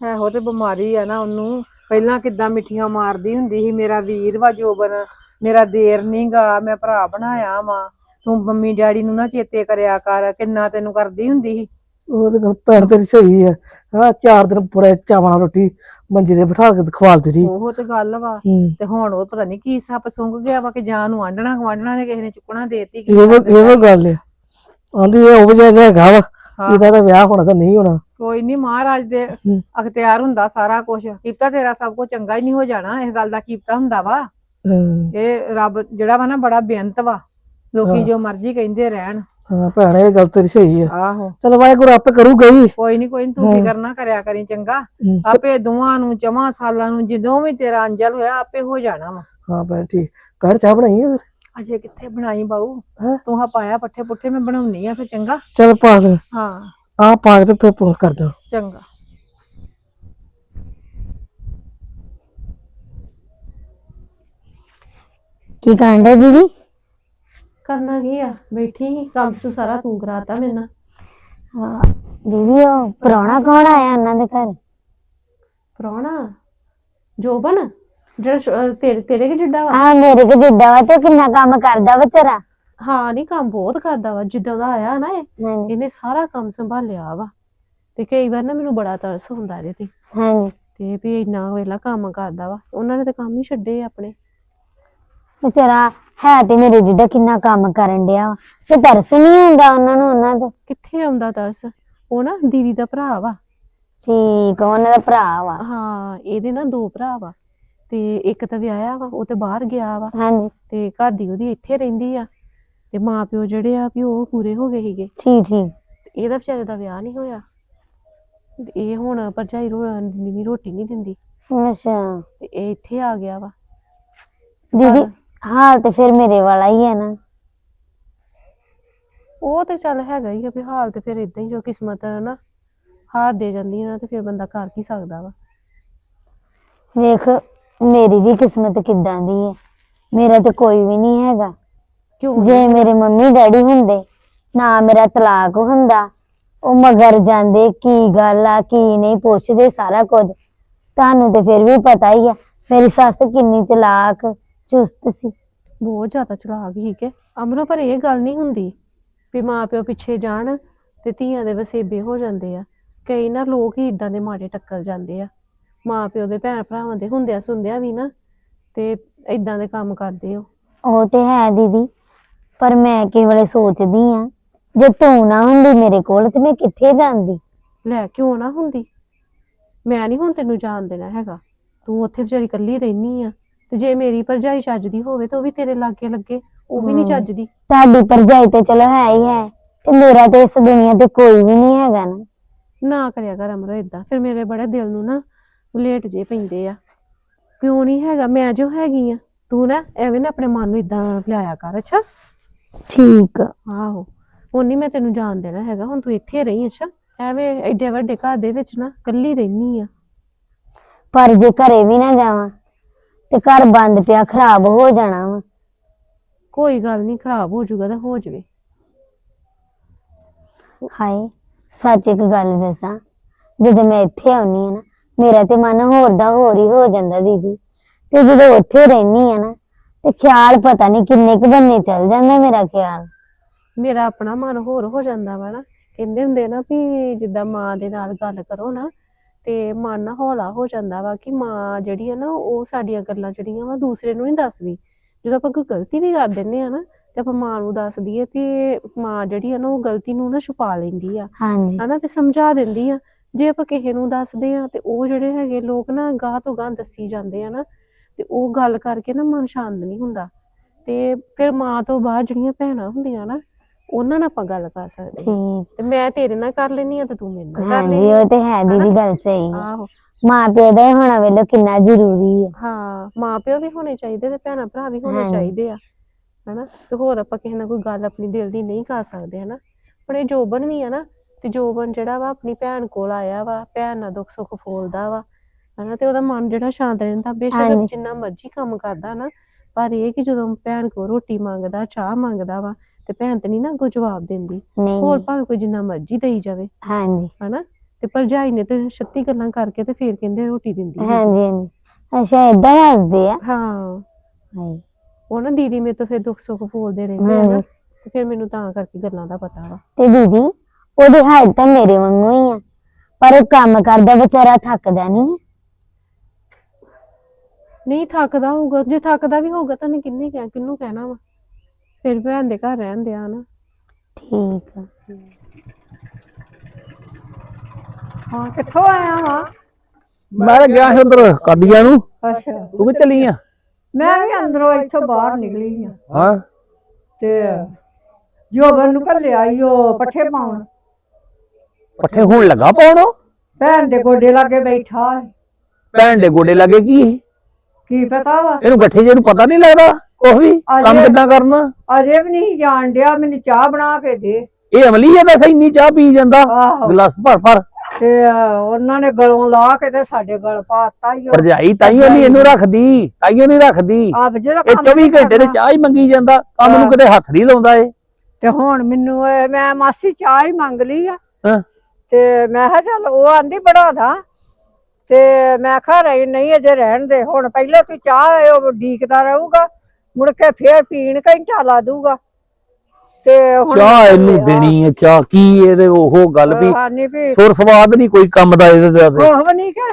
ਇਹੋ ਤੇ ਬਿਮਾਰੀ ਆ ਨਾ ਉਹਨੂੰ। ਪਹਿਲਾਂ ਕਿੱਦਾਂ ਮਿੱਠੀਆਂ ਮਾਰਦੀ ਹੁੰਦੀ ਸੀ ਮੇਰਾ ਵੀਰ ਵਾ ਜੋਬਨ ਮੇਰਾ ਦੇਰ ਨੀ ਗਾ ਮੈਂ ਭਰਾ ਬਣਾਇਆ ਵਾ। ਤੂੰ ਮੰਮੀ ਡੈਡੀ ਨੂੰ ਨਾ ਚੇਤੇ ਕਰਿਆ ਕਰ ਕਿੰਨਾ ਤੈਨੂੰ ਕਰਦੀ ਹੁੰਦੀ ਸੀ। ਉਹ ਤੇ ਗੱਲ ਭੈਣ ਤੇਰੀ ਸਹੀ ਆ। ਹਾਂ ਚਾਰ ਦਿਨ ਪੂਰੇ ਚਾਵਲਾਂ ਨਾਲ ਰੋਟੀ ਮੰਜੇ ਤੇ ਬਿਠਾ ਕੇ ਖਵਾਲਦੀ ਰਹੀ ਉਹ ਤੇ ਗੱਲ ਵਾ। ਹੂੰ। ਤੇ ਹੁਣ ਉਹ ਪਤਾ ਨਹੀਂ ਕੀ ਸੱਪ ਸੁੰਘ ਗਿਆ ਵਾ ਕਿ ਜਾਨ ਨੂੰ ਆਂਡਣਾ ਗਵਾਂਡਣਾ ਨੇ ਕਿਸੇ ਨੇ ਚੁੱਕਣਾ ਦੇਤੀ ਕੀ ਇਹੋ ਇਹੋ ਗੱਲ ਆ। ਆਂਦੀ ਇਹ ਉਹ ਜਿਹਾ ਹੈਗਾ ਵਾ। ਇਹਦਾ ਤਾਂ ਵਿਆਹ ਹੋਣਾ ਤਾਂ ਨਹੀਂ ਹੋਣਾ। ਕੋਈ ਨਹੀਂ ਮਹਾਰਾਜ ਦੇ। ਅਖਤਿਆਰ ਹੁੰਦਾ ਸਾਰਾ ਕੁਝ ਕੀਪਤਾ ਤੇਰਾ ਸਭ ਕੁਝ ਚੰਗਾ ਹੀ ਨਹੀਂ ਹੋ ਜਾਣਾ ਇਸ ਗੱਲ ਦਾ ਕੀਪਤਾ ਹੁੰਦਾ ਵਾ। ਹੂੰ। ਇਹ ਰੱਬ ਜਿਹੜਾ ਵਾ ਨਾ ਬੜਾ ਬੇਅੰਤ ਵਾ। ਲੋਕੀ ਜੋ ਮਰਜ਼ੀ ਕਹਿੰਦੇ ਰਹਿਣ। ਹਾਂ ਭੈਣ ਇਹ ਗੱਲ ਤੇਰੀ ਸਹੀ ਆ। ਆਹੋ। ਚਲ ਵਾਹਿਗੁਰੂ ਆਪੇ ਕਰੂਗਾ ਹੀ। ਕੋਈ ਨਹੀਂ ਕੋਈ ਨੀ ਤੂੰ ਫਿਕਰ ਨਾ ਕਰਿਆ ਕਰੀ ਚੰਗਾ। ਆਪੇ ਦੋਵਾਂ ਨੂੰ ਚਵਾਂ ਸਾਲਾਂ ਨੂੰ ਜਦੋਂ ਵੀ ਤੇਰਾ ਅੰਜਲ ਹੋਇਆ ਆਪੇ ਹੋ ਜਾਣਾ ਵਾ। ਹਾਂ ਭੈਣ ਠੀਕ। ਘਰ ਚਾਹ ਬਣਾਈ ਆ ਫਿਰ? ਅਜੇ ਕਿੱਥੇ ਬਣਾਈ ਬਾਊ? ਤੂੰ ਹਾਂ ਪਾਇਆ ਪੱਠੇ ਪੁੱਠੇ ਮੈਂ ਬਣਾਉਣੀ ਆ ਫਿਰ ਚੰਗਾ। ਚਲ ਪਾ ਦੇ। ਹਾਂ। ਆ ਪਾ ਕੇ ਤੇ ਫਿਰ ਫੋਨ ਕਰਦਾ ਚੰਗਾ। ਕੀ ਕਾਂਡੇ ਦੀਦੀ? ਕਰਨਾ ਕੀ ਆ? ਬੈਠੀ ਸੀ ਕੰਮ ਤੂੰ ਸਾਰਾ ਤੂੰ ਕਰਾਤਾ ਮੇਰੇ ਨਾਲ। ਹਾਂ, ਦੀਦੀ ਉਹ ਪ੍ਰਾਹੁਣਾ ਕੌਣ ਆਇਆ ਉਹਨਾਂ ਦੇ ਘਰ? ਪ੍ਰਾਹੁਣਾ? ਜੋਬਨ? ਜਿਹੜਾ ਸ਼- ਅਹ ਤੇਰੇ ਤੇਰੇ ਕਿ ਜਿੱਡਾ ਵਾ? ਆ ਮੇਰੇ ਕੋ ਜਿੱਡਾ ਵਾ ਤੇ ਕਿੰਨਾ ਕੰਮ ਕਰਦਾ ਵਿਚਾਰਾ? ਹਾਂ ਨਹੀਂ ਕੰਮ ਬਹੁਤ ਕਰਦਾ ਵਾ ਜਿੱਦਾਂ ਦਾ ਆਇਆ ਨਾ ਇਹ ਹਾਂਜੀ। ਇਹਨੇ ਸਾਰਾ ਕੰਮ ਸੰਭਾਲਿਆ ਵਾ। ਤੇ ਕਈ ਵਾਰ ਨਾ ਮੈਨੂੰ ਬੜਾ ਤਰਸ ਹੁੰਦਾ ਇਹਦੇ ਤੇ। ਹਾਂਜੀ। ਤੇ ਵੀ ਇੰਨਾ ਵੇਲਾ ਕੰਮ ਕਰਦਾ ਵਾ। ਉਹਨਾਂ ਨੇ ਤਾਂ ਕੰਮ ਹੀ ਛੱਡੇ ਆ ਆਪਣੇ। ਵਿਚਾਰਾ ਹੈ ਤੇ ਮੇਰੇ ਜਿੱਡਾ ਕਿੰਨਾ ਕੰਮ ਕਰਨ ਡਿਆ ਵਾ। ਤੇ ਤਰਸ ਨਹੀਂ ਹੁੰਦਾ ਉਹਨਾਂ ਨੂੰ ਉਹਨਾਂ ਦੇ। ਕਿੱਥੇ ਆਉਂਦਾ ਤਰਸ? ਉਹ ਨਾ ਦੀਦੀ ਦਾ ਭਰਾ ਵਾ। ਠੀਕ ਆ, ਉਹਨਾਂ ਦਾ ਭਰਾ ਵਾ। ਹਾਂ ਇਹਦੇ ਨਾ ਦੋ ਭਰਾ ਵਾ। ਤੇ ਇੱਕ ਤਾਂ ਵਿਆਹਿਆ ਵਾ ਉਹ ਤੇ ਬਾਹਰ ਗਿਆ ਵਾ। ਹਾਂਜੀ। ਤੇ ਘਰ ਦੀ ਉਹਦੀ ਇੱਥੇ ਰਹਿੰਦੀ ਆ। ਤੇ ਮਾਂ ਪਿਓ ਜਿਹੜੇ ਆ ਵੀ ਉਹ ਪੂਰੇ ਹੋ ਗਏ ਸੀਗੇ। ਠੀਕ ਠੀਕ। ਇਹਦਾ ਵਿਚਾਰੇ ਦਾ ਵਿਆਹ ਨਹੀਂ ਹੋਇਆ। ਤੇ ਇਹ ਹੁਣ ਭਰਜਾਈ ਰੋ ਨਹੀਂ ਰੋਟੀ ਨਹੀਂ ਦਿੰਦੀ। ਅੱਛਾ। ਤੇ ਇਹ ਇੱਥੇ ਆ ਗਿਆ ਵਾ। ਦੀਦੀ ਹਾਲ ਤੇ ਫਿਰ ਮੇਰੇ ਵਾਲਾ ਹੀ ਹੈ ਨਾ। ਉਹ ਤੇ ਚੱਲ ਹੈਗਾ ਹੀ ਆ ਵੀ ਹਾਲ ਤੇ ਫਿਰ ਇਦਾਂ ਹੀ ਜੋ ਕਿਸਮਤ ਹੈ ਨਾ ਹਾਰ ਦੇ ਜਾਂਦੀ ਹੈ ਨਾ ਤੇ ਫਿਰ ਬੰਦਾ ਕਰ ਕੀ ਸਕਦਾ ਵਾ। ਵੇਖ ਮੇਰੀ ਵੀ ਕਿਸਮਤ ਕਿੱਦਾਂ ਦੀ ਹੈ। ਮੇਰਾ ਤੇ ਕੋਈ ਵੀ ਨਹੀਂ ਹੈਗਾ। ਕਿਉਂ? ਜੇ ਮੇਰੇ ਮੰਮੀ ਡੈਡੀ ਹੁੰਦੇ ਨਾ ਮੇਰਾ ਤਲਾਕ ਹੁੰਦਾ ਉਹ ਮਗਰ ਜਾਂਦੇ ਕੀ ਗੱਲ ਆ ਕੀ ਨਹੀਂ ਪੁੱਛਦੇ ਸਾਰਾ ਕੁਝ। ਤੁਹਾਨੂੰ ਤੇ ਫਿਰ ਵੀ ਪਤਾ ਹੀ ਆ ਮੇਰੀ ਸੱਸ ਕਿੰਨੀ ਚਲਾਕ ਚੁਸਤ ਸੀ। ਬਹੁਤ ਜ਼ਿਆਦਾ ਚਲਾਕ ਹੀ ਕਿ। ਅਮਰੋ ਪਰ ਇਹ ਗੱਲ ਨਹੀਂ ਹੁੰਦੀ ਵੀ ਮਾਂ ਪਿਓ ਪਿੱਛੇ ਜਾਣ ਤੇ ਧੀਆਂ ਦੇ ਵਸੇਬੇ ਹੋ ਜਾਂਦੇ ਆ। ਕਈ ਨਾ ਲੋਕ ਹੀ ਇਦਾਂ ਦੇ ਮਾੜੇ ਟੱਕਰ ਜਾਂਦੇ ਆ। ਮਾਂ ਪਿਓ ਦੇ ਭੈਣ ਭਰਾਵਾਂ ਦੇ ਹੁੰਦਿਆਂ ਸੁਣਦਿਆਂ ਵੀ ਨਾ ਤੇ ਇਦਾਂ ਦੇ ਕੰਮ ਕਰਦੇ ਹੋ। ਉਹ ਤੇ ਹੈ ਦੀਦੀ ਪਰ ਮੈਂ ਕਿਵਲੇ ਸੋਚਦੀ ਆ ਜੇ ਤੂੰ ਨਾ ਹੁੰਦੀ ਮੇਰੇ ਕੋਲ ਤੇ ਮੈਂ ਕਿੱਥੇ ਜਾਂਦੀ? ਲੈ ਕਿਉਂ ਨਾ ਹੁੰਦੀ? ਮੈਂ ਨਹੀਂ ਹੁਣ ਤੈਨੂੰ ਜਾਣ ਦੇਣਾ ਹੈਗਾ। ਤੂੰ ਉੱਥੇ ਵਿਚਾਰੀ ਇਕੱਲੀ ਰਹਿਨੀ ਆ। ਤੇ ਜੇ ਮੇਰੀ ਭਰਜਾਈ ਚੱਜਦੀ ਹੋਵੇ ਤਾਂ ਉਹ ਵੀ ਤੇਰੇ ਲਾਗੇ ਲੱਗੇ ਉਹ ਵੀ ਨਹੀਂ ਹਮ। ਚੱਜਦੀ। ਤੁਹਾਡੀ ਭਰਜਾਈ ਤੇ ਚਲੋ ਹੈ ਹੀ ਹੈ ਤੇ ਮੇਰਾ ਤੇ ਇਸ ਦੁਨੀਆ ਤੇ ਕੋਈ ਵੀ ਨਹੀਂ ਹੈਗਾ ਨਾ। ਨਾ ਕਰਿਆ ਕਰ ਅਮਰੋ ਇਦਾਂ ਫਿਰ ਮੇਰੇ ਬੜੇ ਦਿਲ ਨੂੰ ਨਾ ਲੇਟ ਜੇ ਪੈਂਦੇ ਆ। ਕਿਉਂ ਨਹੀਂ ਹੈਗਾ? ਮੈਂ ਜੋ ਹੈਗੀ ਆ ਤੂੰ ਨਾ ਐਵੇਂ ਨਾ ਆਪਣੇ ਮਨ ਨੂੰ ਇਦਾਂ ਲਿਆਇਆ ਕਰ ਅੱਛਾ? ਠੀਕ ਆ। ਆਹੋ ਹੁਣ ਨਹੀਂ ਮੈਂ ਤੈਨੂੰ ਜਾਣ ਦੇਣਾ ਹੈਗਾ ਹੁਣ ਤੂੰ ਇੱਥੇ ਰਹੀ ਅੱਛਾ? ਐਵੇਂ ਐਡੇ ਵੱਡੇ ਘਰ ਦੇ ਵਿੱਚ ਨਾ ਇਕੱਲੀ ਰਹਿਨੀ ਆ। ਪਰ ਜੇ ਘਰੇ ਵੀ ਨਾ ਜਾਵਾਂ ਤੇ ਘਰ ਬੰਦ ਪਿਆ ਖਰਾਬ ਹੋ ਜਾਣਾ ਵਾ। ਕੋਈ ਗੱਲ ਨਹੀਂ ਖਰਾਬ ਹੋ ਜਾਊਗਾ ਤਾਂ ਹੋ ਜਾਵੇ। ਹਾਏ ਸੱਚ ਇੱਕ ਗੱਲ ਦੱਸਾਂ ਜਦੋਂ ਮੈਂ ਇੱਥੇ ਆਉਣੀ ਆ ਨਾ ਮੇਰਾ ਤੇ ਮਨ ਹੋਰ ਦਾ ਹੋਰ ਹੀ ਹੋ ਜਾਂਦਾ ਦੀਦੀ। ਤੇ ਜਦੋਂ ਉੱਥੇ ਰਹਿਣੀ ਆ ਨਾ ਤੇ ਖਿਆਲ ਪਤਾ ਨਹੀਂ ਕਿੰਨੇ ਕੁ ਬੰਨੇ ਚੱਲ ਜਾਂਦਾ ਮੇਰਾ ਖਿਆਲ। ਮੇਰਾ ਆਪਣਾ ਮਨ ਹੋਰ ਹੋ ਜਾਂਦਾ ਵਾ ਨਾ। ਕਹਿੰਦੇ ਹੁੰਦੇ ਨਾ ਵੀ ਜਿੱਦਾਂ ਮਾਂ ਦੇ ਨਾਲ ਗੱਲ ਕਰੋ ਨਾ ਤੇ ਮਨ ਨਾ ਹੌਲਾ ਹੋ ਜਾਂਦਾ ਵਾ ਕਿ ਮਾਂ ਜਿਹੜੀ ਆ ਨਾ ਉਹ ਸਾਡੀਆਂ ਗੱਲਾਂ ਜਿਹੜੀਆਂ ਵਾ ਦੂਸਰੇ ਨੂੰ ਨਹੀਂ ਦੱਸਦੀ। ਜਦੋਂ ਆਪਾਂ ਕੋਈ ਗਲਤੀ ਵੀ ਕਰ ਦਿੰਦੇ ਆ ਨਾ ਤੇ ਆਪਾਂ ਮਾਂ ਨੂੰ ਦੱਸ ਦਈਏ ਤੇ ਮਾਂ ਜਿਹੜੀ ਆ ਨਾ ਉਹ ਗਲਤੀ ਨੂੰ ਨਾ ਛੁਪਾ ਲੈਂਦੀ ਆ। ਹਾਂਜੀ। ਹਨਾ ਤੇ ਸਮਝਾ ਦਿੰਦੀ ਆ। ਜੇ ਆਪਾਂ ਕਿਸੇ ਨੂੰ ਦੱਸਦੇ ਆ ਤੇ ਉਹ ਜਿਹੜੇ ਹੈਗੇ ਲੋਕ ਨਾ ਗਾਹ ਤੋਂ ਗਾਹ ਦੱਸੀ ਜਾਂਦੇ ਆ ਨਾ ਤੇ ਉਹ ਗੱਲ ਕਰਕੇ ਨਾ ਮਨ ਸ਼ਾਂਤ ਨਹੀਂ ਹੁੰਦਾ। ਤੇ ਫਿਰ ਮਾਂ ਤੋਂ ਬਾਅਦ ਜਿਹੜੀਆਂ ਭੈਣਾਂ ਹੁੰਦੀਆਂ ਨਾ ਉਹਨਾਂ ਨਾਲ ਆਪਾਂ ਗੱਲ ਕਰ ਸਕਦੇ ਹਾਂ। ਠੀਕ। ਤੇ ਮੈਂ ਤੇਰੇ ਨਾਲ ਕਰ ਲੈਣੀ ਆ ਤੇ ਤੂੰ ਮੇਰੇ ਨਾਲ ਕਰ ਹਾਂਜੀ ਲੈਣੀ ਉਹ ਤੇ ਹੈ ਦੀਦੀ ਗੱਲ ਸਹੀ। ਆਹੋ। ਮਾਂ ਪਿਓ ਦਾ ਹੀ ਹੋਣਾ ਵੇਲੋ ਕਿੰਨਾ ਜ਼ਰੂਰੀ ਹੈ। ਹਾਂ ਮਾਂ ਪਿਓ ਵੀ ਹੋਣੇ ਚਾਹੀਦੇ ਤੇ ਭੈਣਾਂ ਭਰਾ ਵੀ ਹੋਣੇ ਹਾਂਜੀ। ਚਾਹੀਦੇ ਆ। ਹਨਾ? ਤੇ ਹੋਰ ਆਪਾਂ ਕਿਸੇ ਨਾਲ ਕੋਈ ਗੱਲ ਆਪਣੀ ਦਿਲ ਦੀ ਨਹੀਂ ਕਰ ਸਕਦੇ ਹਨਾ? ਪਰ ਇਹ ਜੋਬਨ ਵੀ ਆ ਨਾ ਤੇ ਜੋਬਨ ਜਿਹੜਾ ਵਾ ਆਪਣੀ ਭੈਣ ਕੋਲ ਆਇਆ ਵਾ ਭੈਣ ਨਾਲ ਦੁੱਖ ਸੁੱਖ ਫੋਲਦਾ ਵਾ ਹਨਾ? ਤੇ ਉਹਦਾ ਮਨ ਜਿਹੜਾ ਸ਼ਾਂਤ ਰਹਿੰਦਾ ਬੇਸ਼ੱਕ ਹਾਂਜੀ। ਜਿੰਨਾ ਮਰਜ਼ੀ ਕੰਮ ਕਰਦਾ ਨਾ ਪਰ ਇਹ ਕਿ ਜਦੋਂ ਭੈਣ ਕੋਲ ਰੋਟੀ ਮੰਗਦਾ ਚਾਹ ਮੰਗਦਾ ਵਾ ਤੇ ਭੈਣ ਤੇ ਨਹੀਂ ਨਾ ਕੋਈ ਜਵਾਬ ਦਿੰਦੀ। ਨਹੀਂ। ਹੋਰ। ਭਾਵੇਂ ਕੋਈ ਜਿੰਨਾ ਮਰਜ਼ੀ ਦੇਈ ਜਾਵੇ। ਹਾਂਜੀ। ਹਨਾ? ਤੇ ਭਰਜਾਈ ਨੇ ਤੇ 36 ਗੱਲਾਂ ਕਰਕੇ ਤੇ ਫੇਰ ਕਹਿੰਦੇ ਰੋਟੀ ਦਿੰਦੀ। ਹਾਂਜੀ ਹਾਂਜੀ। ਅੱਛਾ ਏਦਾਂ ਹੱਸਦੇ ਆ? ਹਾਂ। ਹਾਏ। ਉਹ ਨਾ ਦੀਦੀ ਮੇਰੇ ਤੋਂ ਫਿਰ ਦੁੱਖ ਸੁੱਖ ਫੋਲਦੇ ਰਹਿੰਦੇ ਆ ਨਾ। ਹਾਂਜੀ। ਤੇ ਫਿਰ ਮੈਨੂੰ ਤਾਂ ਕਰਕੇ ਗੱਲਾਂ ਦਾ ਪਤਾ ਵਾ। ਤੇ ਦੀਦੀ ਉਹਦੀ ਹਾਲਤ ਤਾਂ ਮੇਰੇ ਵਾਂਗੂ ਹੀ ਆ। ਪਰ ਉਹ ਕੰਮ ਕਰਦਾ ਵਿਚਾਰਾ ਥੱਕਦਾ ਨਹੀਂ ਨਹੀਂ ਥੱਕਦਾ ਹੋਊਗਾ। ਜੇ ਥੱਕਦਾ ਵੀ ਹੋਊਗਾ ਤਾਂ ਉਹਨੇ ਕਿੰਨੇ ਕਹਿ ਕਿੰਨੂੰ ਕਹਿਣਾ ਵਾ? ਫਿਰ ਭੈਣ ਦੇ ਘਰ ਰਹਿੰਦੇ ਆ ਨਾ। ਠੀਕ ਆ। ਹਾਂ ਕਿੱਥੋਂ ਆਇਆ ਵਾ? ਮੈਂ ਤਾਂ ਗਿਆ ਸੀ ਉਧਰ ਕਾਦੀਆਂ ਨੂੰ। ਅੱਛਾ। ਤੂੰ ਕਿ ਚੱਲੀ ਆ? ਮੈਂ ਵੀ ਅੰਦਰੋਂ ਇੱਥੋਂ ਬਾਹਰ ਨਿਕਲੀ ਆ। ਹਾਂ। ਤੇ ਜੋਬਨ ਨੂੰ ਘੱਲਿਆ ਈ ਉਹ ਪੱਠੇ ਪਾਉਣ। ਪੱਠੇ ਹੋਣ ਲੱਗਾ ਪਾਉਣ ਭੈਣ ਦੇ ਗੋਡੇ ਲਾਗੇ ਬੈਠਾ ਹੈ। ਭੈਣ ਦੇ ਗੋਡੇ ਲੱਗੇ ਕੀ? ਕੀ ਪਤਾ ਵਾ? ਇਹਨੂੰ ਗੱਠੇ ਜੇ ਨੂੰ ਪਤਾ ਨਹੀਂ ਲੱਗਦਾ ਕੁਛ ਵੀ ਕੰਮ ਕਿੱਦਾਂ ਕਰਨਾ? ਅਜੇ ਵੀ ਨਹੀਂ ਜਾਣ ਡਿਆ ਮੈਨੂੰ ਚਾਹ ਬਣਾ ਕੇ ਦੇ। ਇਹ ਅਮਲੀ ਹੈ ਵੈਸੇ ਇੰਨੀ ਚਾਹ ਪੀ ਜਾਂਦਾ। ਆਹੋ। ਗਲਾਸ ਭਰ ਭਰ। ਤੇ ਅਹ, ਉਹਨਾਂ ਨੇ ਗਲੋਂ ਲਾ ਕੇ ਤੇ ਸਾਡੇ ਗਲ ਪਾਤਾ ਹੀ ਭਰਜਾਈ ਤਾਈਓ ਨਹੀਂ ਇਹਨੂੰ ਰੱਖਦੀ ਤਾਈਓ ਨਹੀਂ ਰੱਖਦੀ। ਆਪ ਜਿਹੜਾ ਇਹ ਕੰਮ 24 ਨਹੀਂ ਘੰਟੇ ਦੇ ਕਰਨਾ। ਚਾਹ ਹੀ ਮੰਗੀ ਜਾਂਦਾ ਕੰਮ ਨੂੰ। ਕਿਤੇ ਹੱਥ ਨਹੀਂ ਲਾਉਂਦਾ ਏ ਤੇ ਹੁਣ ਮੈਨੂੰ ਇਹ- ਮੈਂ ਮਾਸੀ ਚਾਹ ਹੀ ਮੰਗ ਲਈ ਆ। ਹਾਂ। ਤੇ ਮੈਂ ਕਿਹਾ ਚੱਲ ਉਹ ਆਂਦੀ ਬੜਾਦਾ ਤੇ ਮੈਂ ਕਿਹਾ ਰਹੀ ਨਹੀਂ ਅਜੇ ਰਹਿਣ ਦੇ। ਹੁਣ ਪਹਿਲੇ ਤੂੰ ਚਾਹ ਉਹ ਡੀਕਦਾ ਰਹੂਗਾ। ਮੁੜ ਕੇ ਫੇਰ ਪੀਣ ਘੰਟਾ ਲਾ ਦੂਗਾ ਤੇ ਹੁਣ ਚਾਹ ਇਹਨੂੰ ਦੇਣੀ ਹੈ ਚਾਹ ਕੀ ਇਹਦੇ ਉਹ ਗੱਲ ਵੀ ਹਾਨੀ ਵੀ ਸੁਰ ਸਵਾਦ ਨਹੀਂ ਕੋਈ ਕੰਮ ਦਾ ਇਹਦੇ ਤੇ। ਉਹ ਨਹੀਂ ਕਿ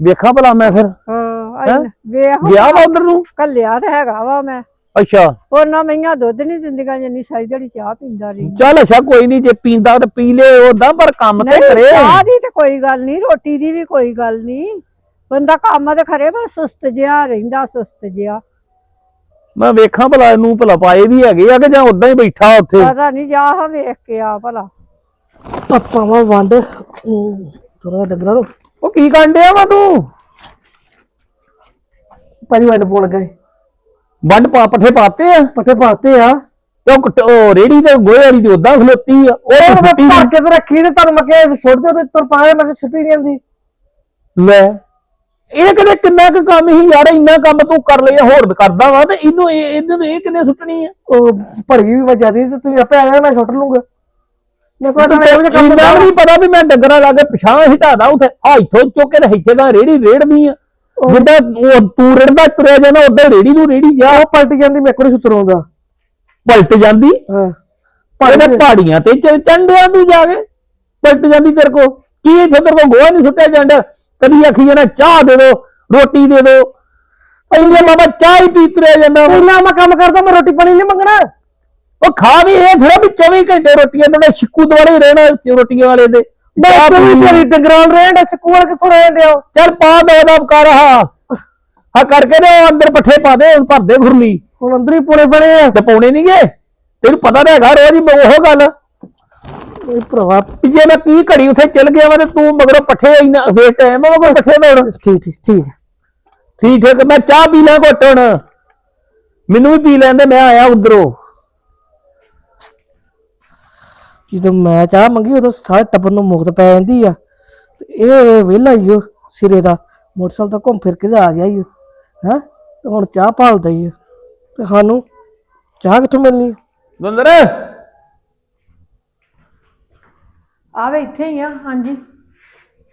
ਵੇਖਾਂ ਭਲਾ ਮੈਂ ਫਿਰ। ਹਾਂ? ਵੇਖ। ਗਿਆ ਵਾ ਉਧਰ ਨੂੰ? ਕੱਲਿਆ ਤੇ ਹੈਗਾ ਵਾ ਮੈਂ। ਅੱਛਾ। ਉਹਨਾਂ ਮਈਆਂ ਦੁੱਧ ਨਹੀਂ ਦਿੰਦੀਆਂ ਜਿੰਨੀ ਸਾਈ ਜਿਹੜੀ ਚਾਹ ਪੀਂਦਾ ਰਹੀ ਚੱਲ ਅੱਛਾ ਕੋਈ ਨਹੀਂ ਜੇ ਪੀਂਦਾ ਤੇ ਪੀ ਲੇ ਉਹਦਾ ਪਰ ਕੰਮ ਤੇ ਕਰੇ। ਚਾਹ ਦੀ ਤੇ ਕੋਈ ਗੱਲ ਨਹੀਂ ਰੋਟੀ ਦੀ ਵੀ ਕੋਈ ਗੱਲ ਨਹੀਂ ਬੰਦਾ ਕੰਮ ਤੇ ਖਰੇ ਬਸ ਸੁਸਤ ਜਿਹਾ ਰਹਿੰਦਾ ਸੁਸਤ ਜਿਹਾ। ਮੈਂ ਵੇਖਾਂ ਭਲਾ ਇਹਨੂੰ ਭਲਾ ਪਾਏ ਵੀ ਹੈਗੇ ਆ ਕਿ ਜਾਂ ਉਦਾਂ ਹੀ ਬੈਠਾ ਉੱਥੇ। ਪਤਾ ਨਹੀਂ ਜਾ ਹਾਂ ਵੇਖ ਕੇ ਆ ਭਲਾ। ਪਾਪਾ ਵਾ ਵੰਡ। ਥੋੜਾ ਡੰਗਰਾਂ ਨੂੰ। ਉਹ ਕੀ ਕਾਂਡਿਆ ਵਾ ਤੂੰ? ਭਾਜੀ ਵੰਡ ਪਾਉਣ ਗਏ ਵੰਡ ਪਾ ਪੱਠੇ ਪਾਤੇ ਆ? ਪੱਠੇ ਪਾਤੇ ਆ। ਤੇ ਉਹ ਕੁੱਟ- ਉਹ ਰੇੜੀ ਤੇ ਗੋਹੇ ਵਾਲੀ ਤੇ ਉਦਾਂ ਖਲੋਤੀ ਆ। ਉਹ ਉਹ ਮੈਂ ਸੁੱਟੀ ਭਰ ਕੇ ਤੇ ਰੱਖੀ ਤੇ ਤੁਹਾਨੂੰ ਮੈਂ ਕਿਹਾ ਸੁੱਟ ਦਿਓ ਤੇ ਤੁਰ ਪਾਇਆ ਮੈਂ ਸੁੱਟੀ ਨਹੀਂ ਜਾਂਦੀ। ਲੈ। ਇਹ ਕਿਤੇ ਕਿੰਨਾ ਕੁ ਕੰਮ ਹੀ ਯਾਰ ਇੰਨਾ ਕੰਮ ਤੂੰ ਕਰ ਲਿਆ ਹੋਰ ਕਰਦਾ ਵਾ ਤੇ ਇਹਨੂੰ ਇਹ ਇਹਨੂੰ ਇਹ ਕਿੰਨੇ ਸੁੱਟਣੀ ਆ? ਉਹ ਭੜੀ ਵੀ ਵਜਾ ਦੀ ਤੇ ਤੁਸੀਂ ਆਪੇ ਆ ਜਾਣਾ ਮੈਂ ਸੁੱਟ ਲੂੰਗਾ। ਮੈਂ ਕੋਈ ਤਾਂ ਕੰਮ ਨਹੀਂ ਪਤਾ ਵੀ ਮੈਂ ਡੰਗਰਾਂ ਲਾ ਕੇ ਪਛਾਂ ਹਟਾਦਾ ਉਥੇ। ਆ ਇੱਥੋਂ ਚੁੱਕ ਕੇ ਤੇ ਇੱਥੇ ਦਾ ਰੇੜੀ ਰੇੜਦੀ ਆ। ਜਿੱਦਾਂ ਉਹ ਤੂੰ ਰੇੜਦਾ ਤੁਰਿਆ ਜਾਂਦਾ ਉਦਾਂ ਰੇੜੀ ਨੂੰ ਰੇੜੀ ਜਾ। ਉਹ ਪਲਟ ਜਾਂਦੀ ਮੈਂ ਕੋਈ ਸੁਤਰੋਂਦਾ ਪਲਟ ਜਾਂਦੀ? ਹਾਂ। ਇਹਦੇ ਪਹਾੜੀਆਂ ਤੇ ਚੰਡਿਆਂ ਤੂੰ ਜਾ ਕੇ ਪਲਟ ਜਾਂਦੀ ਤੇਰੇ ਕੋ ਕੀ ਇੱਥੇ ਤੇਰੇ ਕੋ ਗੋਹਾ ਨਹੀਂ ਸੁੱਟਿਆ ਜਾਂਦਾ? ਕਦੀ ਆਖੀ ਜਾਣਾ ਚਾਹ ਦੇ ਦੋ ਰੋਟੀ ਦੇ ਦੋ ਇੰਨੇ ਬਾਬਾ ਚਾਹ ਹੀ ਪੀ ਤੁਰਿਆ ਜਾਂਦਾ। ਇੰਨਾ ਮੈਂ ਕੰਮ ਕਰਦਾ ਮੈਂ ਰੋਟੀ ਪਾਣੀ ਨਹੀਂ ਮੰਗਣਾ। ਉਹ ਖਾ ਵੀ ਇਹ ਥੋੜਾ ਵੀ 24 ਘੰਟੇ ਰੋਟੀਆਂ ਦੇ ਛਿੱਕੂ ਦੁਆਲੇ ਹੀ ਰਹਿਣਾ ਰੋਟੀਆਂ ਵਾਲੇ ਦੇ। ਮੈਂ ਕੋਈ। ਤੇਰੀ ਡੰਗਰਾਂ ਰਹਿਣ ਦੇ ਸਕੂਲ ਕਿੱਥੋਂ ਰਹਿਣ ਦਿਓ ਚੱਲ ਪਾ ਦੋ ਦਾ ਕਰ ਆ ਆ ਕਰਕੇ ਉਹ ਅੰਦਰ ਪੱਠੇ ਪਾ ਦੇ ਹੁਣ ਭਰਦੇ ਖੁਰਲੀ ਹੁਣ ਅੰਦਰ ਹੀ ਪੋਣੇ ਬਣੇ ਆ। ਤੇ ਪਾਉਣੇ ਨਹੀਂਗੇ ਤੈਨੂੰ ਪਤਾ ਤਾਂ ਹੈਗਾ ਰੋਜ਼ ਹੀ ਉਹ ਗੱਲ। ਇਹ ਭਰਾਵਾ। ਜੇ ਮੈਂ ਕੀ ਘੜੀ ਉੱਥੇ ਚਲ ਗਿਆ ਵਾ ਤੇ ਤੂੰ ਮਗਰੋਂ ਪੱਠੇ ਇੰਨਾ ਫੇਰ ਟਾਈਮ ਆ ਕੋਈ ਪੱਠੇ ਲਾਉਣ ਠੀਕ ਠੀਕ ਠੀਕ। ਠੀਕ ਠੀਕ ਮੈਂ ਚਾਹ ਪੀ ਲਾਂ ਘੁੱਟ ਹੁਣ। ਮੈਨੂੰ ਵੀ ਪੀ ਲੈਂਦੇ ਮੈਂ ਆਇਆ ਉਧਰੋਂ। ਜਦੋਂ ਮੈਂ ਚਾਹ ਮੰਗੀ ਉਦੋਂ ਸਾਰੇ ਟੱਬਰ ਨੂੰ ਮੁਕਤ ਪੈ ਜਾਂਦੀ ਆ। ਤੇ ਇਹ ਵਿਹਲਾ ਹੀ ਓ ਸਿਰੇ ਦਾ ਮੋਟਰਸਾਈਕਲ ਤਾਂ ਘੁੰਮ ਫਿਰ ਕੇ ਤੇ ਆ ਗਿਆ ਹੀ ਹੈ? ਤੇ ਹੁਣ ਚਾਹ ਭਾਲਦਾ ਹੀ। ਤੇ ਸਾਨੂੰ ਚਾਹ ਕਿੱਥੋਂ ਮਿਲਣੀ? ਦੰਦਰ ਆਵੇ ਇੱਥੇ ਹੀ ਆ ਹਾਂਜੀ।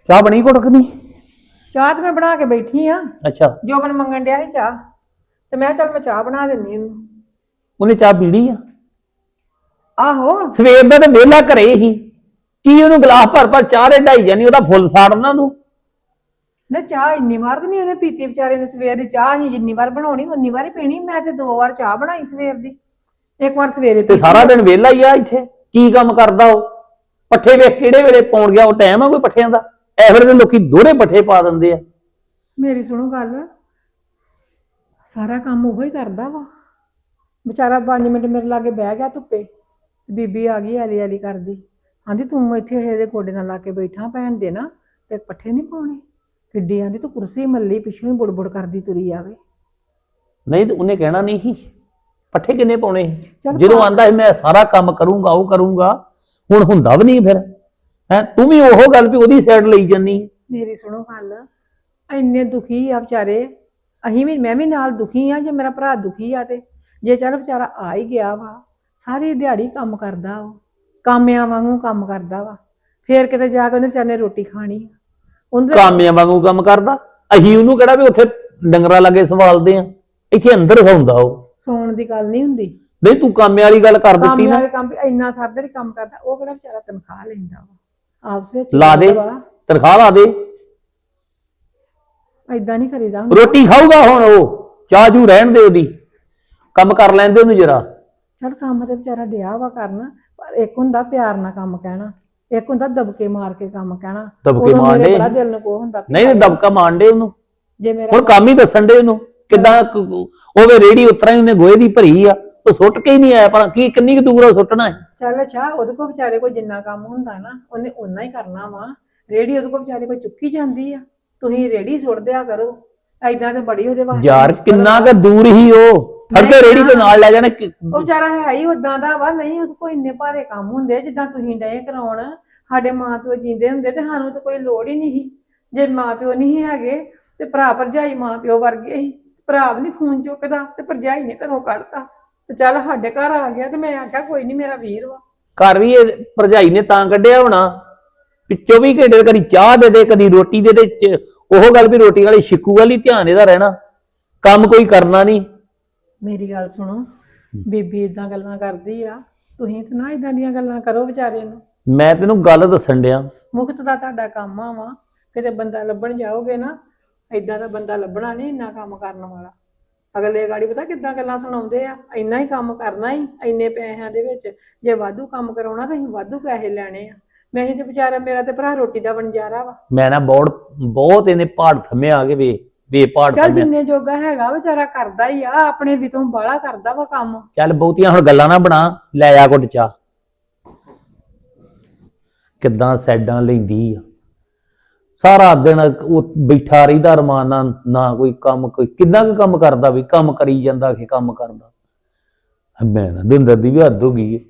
ਚਾਹ ਬਣੀ ਘੁੱਟ ਕਿ ਨਹੀਂ? ਚਾਹ ਤੇ ਮੈਂ ਬਣਾ ਕੇ ਬੈਠੀ ਆ। ਅੱਛਾ। ਜੋਬਨ ਮੰਗਣ ਡਿਆ ਸੀ ਚਾਹ ਤੇ ਮੈਂ ਕਿਹਾ ਚੱਲ ਮੈਂ ਚਾਹ ਬਣਾ ਦਿੰਨੀ ਉਹਨੂੰ ਉਹਨੇ ਚਾਹ ਪੀਣੀ ਆ? ਆਹੋ। ਸਵੇਰ ਦਾ ਤੇ ਵਿਹਲਾ ਘਰੇ ਹੀ। ਕੀ ਉਹਨੂੰ ਗਲਾਸ ਭਰ ਭਰ ਚਾਹ ਦੇ ਢਾਈ ਜਾਨੀ ਉਹਦਾ ਫੁੱਲ ਸਾੜਨਾ ਤੂੰ? ਨਾ ਚਾਹ ਇੰਨੀ ਵਾਰ ਤਾਂ ਨਹੀਂ ਉਹਨੇ ਪੀਤੀ ਵਿਚਾਰੇ ਨੇ ਸਵੇਰ ਦੀ। ਚਾਹ ਹੀ ਜਿੰਨੀ ਵਾਰ ਬਣਾਉਣੀ ਉਨੀ ਵਾਰ ਹੀ ਪੀਣੀ। ਮੈਂ ਤੇ ਦੋ ਵਾਰ ਚਾਹ ਬਣਾਈ ਸਵੇਰ ਦੀ। ਇੱਕ ਵਾਰ ਸਵੇਰੇ ਤੇ ਪੀਤੀ ਸਾਰਾ ਦਿਨ ਵਿਹਲਾ ਹੀ ਆ ਇੱਥੇ। ਕੀ ਕੰਮ ਕਰਦਾ ਉਹ? ਪੱਠੇ ਵੇਖ ਕਿਹੜੇ ਵੇਲੇ ਪਾਉਣ ਗਿਆ ਉਹ ਟਾਈਮ ਆ ਕੋਈ ਪੱਠਿਆਂ ਦਾ। ਵੇਲੇ ਤੇ ਲੋਕੀ ਦੋਹਰੇ ਪੱਠੇ ਪਾ ਦਿੰਦੇ ਆ। ਮੇਰੀ ਸੁਣੋ ਗੱਲ ਸਾਰਾ ਕੰਮ ਉਹੋ ਹੀ ਕਰਦਾ ਵਾ। ਵਿਚਾਰਾ 5 ਮਿੰਟ ਮੇਰੇ ਲਾਗੇ ਬਹਿ ਗਿਆ ਧੁੱਪੇ ਬੀਬੀ ਆ ਗਈ ਆਲੀ ਆਲੀ ਕਰਦੀ। ਆਂਦੀ ਤੂੰ ਇੱਥੇ ਇਹਦੇ ਗੋਡੇ ਨਾਲ ਲਾ ਕੇ ਬੈਠਾ ਭੈਣ ਦੇ ਨਾ ਤੇ ਪੱਠੇ ਨਹੀਂ ਪਾਉਣੇ। ਕਿੱਡੀ ਆਂਦੀ ਤੂੰ ਕੁਰਸੀ ਮੱਲੀ ਪਿੱਛੋਂ ਹੀ ਬੁੜਬੁੜ ਕਰਦੀ ਤੁਰੀ ਆਵੇ। ਨਹੀਂ ਤੇ ਉਹਨੇ ਕਹਿਣਾ ਨਹੀਂ ਸੀ। ਪੱਠੇ ਕਿੰਨੇ ਪਾਉਣੇ ਜਦੋਂ ਆਂਦਾ ਸੀ ਮੈਂ ਸਾਰਾ ਕੰਮ ਕਰੂੰਗਾ ਉਹ ਕਰੂੰਗਾ। ਹੁਣ ਹੁੰਦਾ ਵੀ ਨਹੀਂ ਫਿਰ। ਹੈ ਤੂੰ ਵੀ ਉਹ ਗੱਲ ਵੀ ਉਹਦੀ ਸਾਈਡ ਲਈ ਜੰਨੀ ਮੇਰੀ ਸੁਣੋ ਗੱਲ ਇੰਨੇ ਦੁਖੀ ਆ ਵਿਚਾਰੇ। ਅਸੀਂ ਵੀ ਮੈਂ ਵੀ ਨਾਲ ਦੁਖੀ ਆ ਜੇ ਮੇਰਾ ਭਰਾ ਦੁਖੀ ਆ ਤੇ। ਜੇ ਚੱਲ ਵਿਚਾਰਾ ਆ ਹੀ ਗਿਆ ਵਾ ਸਾਰੀ ਦਿਹਾੜੀ ਕੰਮ ਕਰਦਾ ਉਹ। ਕਾਮਿਆਂ ਵਾਂਗੂ ਕੰਮ ਕਰਦਾ ਵਾ। ਫੇਰ ਕਿਤੇ ਜਾ ਕੇ ਉਹਨੇ ਵਿਚਾਰੇ ਨੇ ਰੋਟੀ ਖਾਣੀ ਆ। ਉਹਦੇ ਕਾਮਿਆਂ ਵਾਂਗੂ ਕੰਮ ਕਰਦਾ। ਅਸੀਂ ਉਹਨੂੰ ਕਿਹੜਾ ਵੀ ਉੱਥੇ ਡੰਗਰਾਂ ਲੱਗੇ ਸੰਭਾਲਦੇ ਆ। ਇੱਥੇ ਅੰਦਰ ਸੌਂਦਾ ਉਹ। ਸੌਣ ਦੀ ਗੱਲ ਨਹੀਂ ਹੁੰਦੀ। ਨਹੀਂ ਤੂੰ ਕਾਮਿਆਂ ਵਾਲੀ ਗੱਲ ਕਰ ਦਿੱਤੀ ਕਾਮਿਆਂ ਨਾ। ਵਾਲੇ ਕੰਮ ਵੀ ਇੰਨਾ ਸਰਦਰ ਕੰਮ ਕਰਦਾ ਉਹ ਕਿਹੜਾ ਵਿਚਾਰਾ ਤਨਖਾਹ ਲੈਂਦਾ ਵਾ? ਆਪਸ ਵਿੱਚ ਲਾ ਦੇ ਤਨਖਾਹ ਲਾ ਦੇ। ਐਦਾਂ ਨਹੀਂ ਕਰੀਦਾ ਹੁੰਦਾ। ਰੋਟੀ ਖਾਊਗਾ ਹੁਣ ਉਹ ਚਾਹ ਜੂ ਰਹਿਣ ਦੇ ਉਹਦੀ। ਕੰਮ ਕਰ ਲੈਂਦੇ ਉਹਨੂੰ ਜਰਾ। ਚਲ ਕੰਮ ਤੇ ਵਿਚਾਰਾ ਡਿਆ ਵਾ ਕਰਨ ਪਰ ਇੱਕ ਹੁੰਦਾ ਪਿਆਰ ਨਾਲ ਕੰਮ ਕਹਿਣਾ ਇੱਕ ਹੁੰਦਾ ਦਬਕੇ ਮਾਰ ਕੇ ਕੰਮ ਕਹਿਣਾ। ਦਬਕੇ ਉਦੋਂ ਮਾਰ ਮੇਰੇ ਡੇ। ਬੜਾ ਦਿਲ ਨੂੰ ਕੋ ਹੁੰਦਾ ਵੀ ਨਹੀਂ ਤੇ ਦਬਕਾ ਮਾਰਨ ਦੇ ਉਹਨੂੰ। ਜੇ ਮੇਰਾ ਹੁਣ ਕੰਮ ਹੀ ਦੱਸਣ ਦੇ ਉਹਨੂੰ ਕਿੱਦਾਂ ਉਹਦੇ ਰੇੜੀ ਉਤਰਾਂ ਹੀ ਉਹਨੇ ਗੋਹੇ ਦੀ ਭਰੀ ਆ। ਉਹ ਸੁੱਟ ਕੇ ਹੀ ਨਹੀਂ ਆਇਆ ਪਰ ਕੀ ਕਿੰਨੀ ਕੁ ਦੂਰ ਉਹ ਸੁੱਟਣਾ ਹੈ ਚੱਲ ਅੱਛਾ ਉਹਦੇ ਕੋਲ ਵਿਚਾਰੇ ਕੋਲ ਜਿੰਨਾ ਕੰਮ ਹੁੰਦਾ ਨਾ ਉਹਨੇ ਓਨਾ ਹੀ ਕਰਨਾ ਵਾ। ਰੇੜੀ ਉਹਦੇ ਕੋਲ ਵਿਚਾਰੇ ਕੋਲ ਚੁੱਕੀ ਜਾਂਦੀ ਆ। ਤੁਸੀਂ ਰੇੜੀ ਸੁੱਟ ਦਿਆ ਕਰੋ। ਐਦਾਂ ਤੇ ਬੜੀ ਉਹਦੇ ਵਾਸਤੇ ਯਾਰ ਮੁਸ਼ਕਲ ਕਿੰਨਾ ਵਾ। ਕੁ ਦੂਰ ਹੀ ਉਹ। ਫੜ ਕੇ ਰੇੜੀ ਦੇ ਨਾਲ ਲੈ ਜਾਣਾ ਕਿ- ਉਹ ਵਿਚਾਰਾ ਹੈ ਹੀ ਉਦਾਂ ਦਾ ਵਾ ਨਹੀਂ ਉਹਦੇ ਕੋਲ ਇੰਨੇ ਭਾਰੇ ਕੰਮ ਹੁੰਦੇ ਜਿੱਦਾਂ ਤੁਸੀਂ ਡਏ ਕਰਾਉਣ। ਸਾਡੇ ਮਾਂ ਪਿਓ ਜਿੰਦੇ ਹੁੰਦੇ ਤੇ ਸਾਨੂੰ ਤਾਂ ਕੋਈ ਲੋੜ ਹੀ ਨਹੀਂ ਸੀ। ਜੇ ਮਾਂ ਪਿਓ ਨਹੀਂ ਸੀ ਹੈਗੇ ਤੇ ਭਰਾ ਭਰਜਾਈ ਮਾਂ ਪਿਓ ਵਰਗੇ ਸੀ। ਭਰਾ ਵੀ ਨਹੀਂ ਫੋਨ ਚੁੱਕਦਾ ਤੇ ਭਰਜਾਈ ਨੇ ਘਰੋਂ ਕੱਢਤਾ। ਤੇ ਚੱਲ ਸਾਡੇ ਘਰ ਆ ਗਿਆ ਤੇ ਮੈਂ ਆਖਿਆ ਕੋਈ ਨਹੀਂ ਮੇਰਾ ਵੀਰ ਵਾ। ਘਰ ਵੀ ਇਹ ਭਰਜਾਈ ਨੇ ਤਾਂ ਕੱਢਿਆ ਹੋਣਾ। ਵੀ 24 ਘੰਟੇ ਕਦੀ ਚਾਹ ਦੇ ਦੇ ਕਦੀ ਰੋਟੀ ਦੇ ਦੇ ਚ- ਉਹ ਗੱਲ ਵੀ ਰੋਟੀ ਵਾਲੀ ਛਿੱਕੂ ਵਾਲੀ ਧਿਆਨ ਇਹਦਾ ਰਹਿਣਾ। ਕੰਮ ਕੋਈ ਕਰਨਾ ਨਹੀਂ ਮੇਰੀ ਗੱਲ ਸੁਣੋ ਬੀਬੀ ਇਦਾਂ ਗੱਲਾਂ ਕਰਦੀ ਆ ਤੁਸੀਂ ਤੇ ਨਾ ਇਦਾਂ ਦੀਆਂ ਗੱਲਾਂ ਕਰੋ ਵਿਚਾਰੇ ਨੂੰ। ਮੈਂ ਤੈਨੂੰ ਗੱਲ ਦੱਸਣ ਡਿਆ। ਮੁਕਤ ਦਾ ਤੁਹਾਡਾ ਕੰਮ ਆ ਵਾ ਕਿਤੇ ਬੰਦਾ ਲੱਭਣ ਜਾਓਗੇ ਨਾ ਏਦਾਂ ਦਾ ਬੰਦਾ ਲੱਭਣਾ ਨਹੀਂ ਇੰਨਾ ਕੰਮ ਕਰਨ ਵਾਲਾ। ਅਗਲੇ ਗਾੜੀ ਪਤਾ ਕਿੱਦਾਂ ਗੱਲਾਂ ਸੁਣਾਉਂਦੇ ਆ? ਇੰਨਾ ਹੀ ਕੰਮ ਕਰਨਾ ਹੀ ਇੰਨੇ ਪੈਸਿਆਂ ਦੇ ਵਿੱਚ। ਜੇ ਵਾਧੂ ਕੰਮ ਕਰਾਉਣਾ ਤਾਂ ਅਸੀਂ ਵਾਧੂ ਪੈਸੇ ਲੈਣੇ ਆ। ਮੈਂ ਹੀ ਤੇ ਵਿਚਾਰਾ ਮੇਰਾ ਤੇ ਭਰਾ ਰੋਟੀ ਦਾ ਬਣਜਾਰਾ ਵਾ। ਮੈਂ ਨਾ ਬਹੁਤ ਬਹੁਤ ਇਹਨੇ ਪਹਾੜ ਥੰਮੇ ਆ ਕੇ ਵੇ ਵੇ ਪਹਾੜ ਚੱਲ ਥੰਮੇ ਜਿੰਨੇ ਜੋਗਾ ਹੈਗਾ ਵਿਚਾਰਾ ਕਰਦਾ ਹੀ ਆ ਆਪਣੇ ਵਿਤੋਂ ਬਾਹਲਾ ਕਰਦਾ ਵਾ ਕੰਮ। ਚੱਲ ਬਹੁਤੀਆਂ ਹੁਣ ਗੱਲਾਂ ਨਾ ਬਣਾ ਲੈ ਆ ਘੁੱਟ ਚਾਹ। ਕਿੱਦਾਂ ਸੈਡਾਂ ਲੈਂਦੀ ਆ। ਸਾਰਾ ਦਿਨ ਉਹ ਬੈਠਾ ਰਹਿੰਦਾ ਰਮਾਨ ਨਾਲ, ਨਾ ਕੋਈ ਕੰਮ, ਕੋਈ ਕਿੰਨਾ ਕੁ ਕੰਮ ਕਰਦਾ ਵੀ ਕੰਮ ਕਰੀ ਜਾਂਦਾ ਕਿ ਕੰਮ ਕਰਦਾ। ਮੈਂ ਨਾ ਦਿੰਦਰ ਦੀ ਵੀ ਹੱਦ ਹੋ ਗਈ ਹੈ